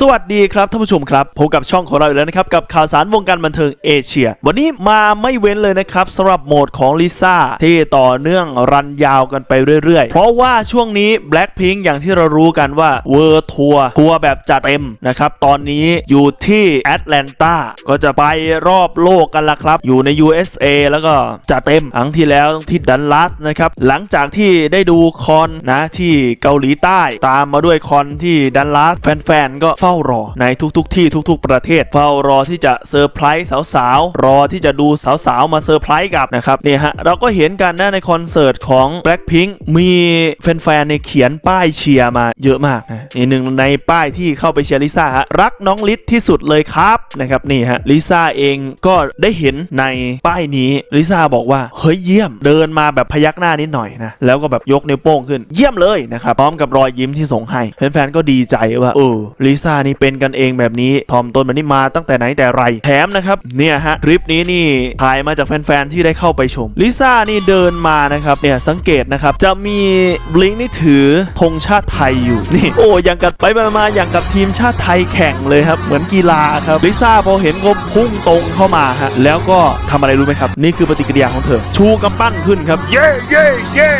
สวัสดีครับท่านผู้ชมครับพบกับช่องของเราอีกแล้วนะครับกับข่าวสารวงการบันเทิงเอเชีย วันนี้มาไม่เว้นเลยนะครับสำหรับโหมดของลิซ่าที่ต่อเนื่องรันยาวกันไปเรื่อยๆ เพราะว่าช่วงนี้ Blackpink อย่างที่เรารู้กันว่าเวอร์ทัวร์ทัวร์แบบจัดเต็มนะครับตอนนี้อยู่ที่แอตแลนตาก็จะไปรอบโลกกันละครับ อยู่ใน USA แล้วก็จัดเต็มครั้งที่แล้วที่ดันลัสนะครับหลังจากที่ได้ดูคอนนะที่เกาหลีใต้ ตามมาด้วยคอนที่ดันลัสแฟนๆก็เฝ้ารอในทุกๆ ที่ทุก ๆ ประเทศ เฝ้ารอที่จะเซอร์ไพรส์สาวๆ รอที่จะดูสาวๆ มาเซอร์ไพรส์กับนะครับนี่ฮะเราก็เห็นกันนะในคอนเสิร์ตของ Blackpink มีแฟนๆในเขียนป้ายเชียร์มาเยอะมากนะนี่หนึ่งในป้ายที่เข้าไปเชียร์ลิซ่าฮะรักน้องลิศที่สุดเลยครับนะครับนี่ฮะลิซ่าเองก็ได้เห็นในป้ายนี้ลิซ่าบอกว่าเฮ้ยเยี่ยมเดินมาแบบพยักหน้านิดหน่อยนะแล้วก็แบบยกนิ้วโป้งขึ้นเยี่ยมเลยนะครับพร้อมกับรอยยิ้มที่ส่งให้แฟนๆก็ดีใจว่าเออลิซ่านี่เป็นกันเองแบบนี้ทอมตนแบบนี้มาตั้งแต่ไหนแต่ไรแถมนะครับเนี่ยฮะคลิปนี้นี่ถ่ายมาจากแฟนๆที่ได้เข้าไปชมลิซ่านี่เดินมานะครับเนี่ยสังเกตนะครับจะมีบลิงนี่ถือธงชาติไทยอยู่นี่โอ้ยังกับไปมาๆอย่างกับทีมชาติไทยแข่งเลยครับเหมือนกีฬาครับลิซ่าพอเห็นก็พุ่งตรงเข้ามาฮะแล้วก็ทำอะไรรู้ไหมครับ นี่คือปฏิกิริยาของเธอ ชูกำปั้นขึ้นครับ เย้เย้เย้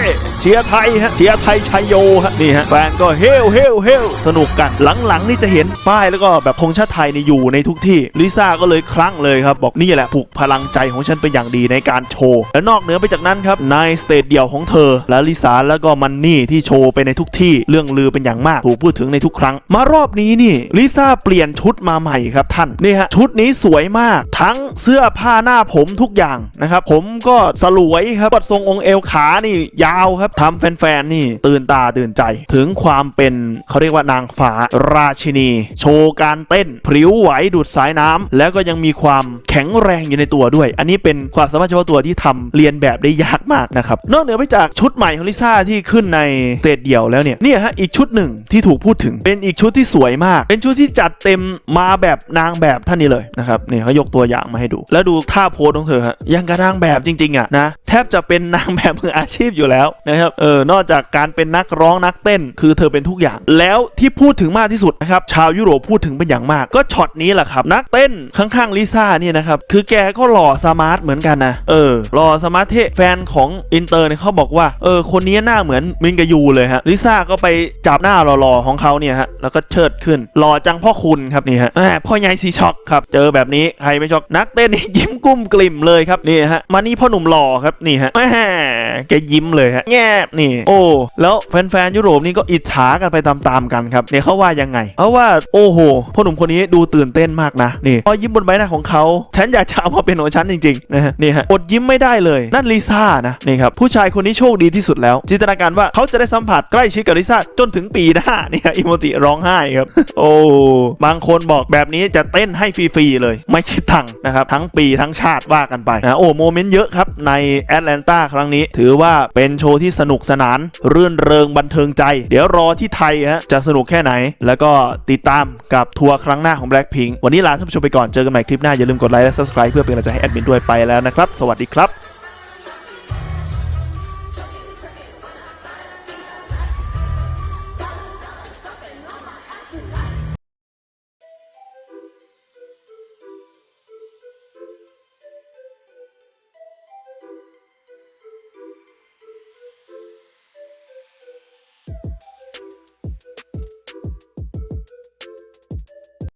เชียร์ไทยฮะเชียร์ไทยชัยโยฮะนี่ฮะแฟนก็เฮลเฮลเฮลสนุกกันหลังๆนี่จะเห็นป้ายแล้วก็แบบธงชาติไทยนี่อยู่ในทุกที่ลิซ่าก็เลยคลั่งเลยครับบอกนี่แหละปลุกพลังใจของฉันเป็นอย่างดีในการโชว์และนอกเหนือไปจากนั้นครับในสเตจเดียวของเธอ และลิซ่าแล้วก็มันนี่ที่โชว์ไปในทุกที่เรื่องลือเป็นอย่างมากถูกพูดถึงในทุกครั้ง มารอบนี้นี่ลิซ่าเปลี่ยนชุดมาใหม่ครับท่านนี่ฮะชุดนี้สวยมาก ทั้งเสื้อผ้าหน้าผมทุกอย่างนะครับผมก็สลวยครับกดทรงองค์เอวขานี่ยาวครับทำแฟนๆนี่ตื่นตาตื่นใจ ถึงความเป็นเขาเรียกว่านางฟ้าราชินีโชว์การเต้นพริ้วไหวดูดสายน้ำแล้วก็ยังมีความแข็งแรงอยู่ในตัวด้วย อันนี้เป็นความสามารถเฉพาะตัวที่ทำเรียนแบบได้ยากมากนะครับ นอกเหนือไปจากชุดใหม่ของลิซ่าที่ขึ้นในสเตจเดี่ยวแล้วเนี่ยนี่ฮะอีกชุดหนึ่งที่ถูกพูดถึงเป็นอีกชุดที่สวยมาก เป็นชุดที่จัดเต็มมาแบบนางแบบท่านนี้เลยนะครับนี่เขายกตัวอย่างมาให้ดู แล้วดูท่าโพสของเธอฮะยังกระนางแบบจริงๆอะนะแทบจะเป็นนางแบบมืออาชีพอยู่แล้วนะครับเออนอกจากการเป็นนักร้องนักเต้น คือเธอเป็นทุกอย่าง แล้วที่พูดถึงมากที่สุดนะครับชาวยุโรปพูดถึงเป็นอย่างมาก ก็ช็อตนี้แหละครับ นักเต้นข้างๆลิซ่าเนี่ยนะครับ คือแกก็หล่อสมาร์ทเหมือนกันนะ เออ หล่อสมาร์ทเทแฟนของอินเตอร์เนี่ยเขาบอกว่า เออ คนนี้หน้าเหมือนมินกบยูเลยฮะ ลิซ่าก็ไปจับหน้าหล่อๆของเขาเนี่ยฮะ แล้วก็เชิดขึ้น หล่อจังพ่อคุณครับนี่ฮะพ่อใหญ่สีช็อกครับ เจอแบบนี้ใครไม่ช็อก นักเต้นนี่ยิ้มกุ้มกลิ่มเลยครับนี่ฮะ มานี่พ่อหนุ่มหล่อครับนี่ฮะ แกยิ้มเลยฮะแงบนี่ โอ้ แล้วแฟนๆยุโรปนี่ก็อิจฉากันไปตามๆกันครับเนี่ยเขาว่ายังไงเขาว่าโอ้โหพ่อหนุ่มคนนี้ดูตื่นเต้นมากนะนี่พอยิ้มบนใบหน้าของเขา ฉันอยากจะเอามาเป็นของฉันจริงๆนะฮะนี่ฮะอดยิ้มไม่ได้เลยนั่นลิซ่านะนี่ครับผู้ชายคนนี้โชคดีที่สุดแล้ว จินตนาการว่าเขาจะได้สัมผัสใกล้ชิดกับลิซ่าจนถึงปีหน้านี่ยอิโมจิร้องไห้ครับโอ้บางคนบอกแบบนี้จะเต้นให้ฟรีๆเลย ไม่คิดตังค์นะครับทั้งปีทั้งชาติว่ากันไปนะโอ้โมเมนต์เยอะครับในแอตแลนตาครั้งนี้ถือว่าเป็นโชว์ที่สนุกสนานรื่นเริงบันเทิงใจ เดี๋ยวรอที่ไทยฮะจะสนุกแค่ไหน แล้วก็ติดตามกับทัวร์ครั้งหน้าของ Blackpink วันนี้ลาท่านผู้ชมไปก่อนเจอกันใหม่คลิปหน้าอย่าลืมกดไลค์และ subscribe เพื่อเป็นกำลังใจให้แอดมินด้วยไปแล้วนะครับ สวัสดีครับ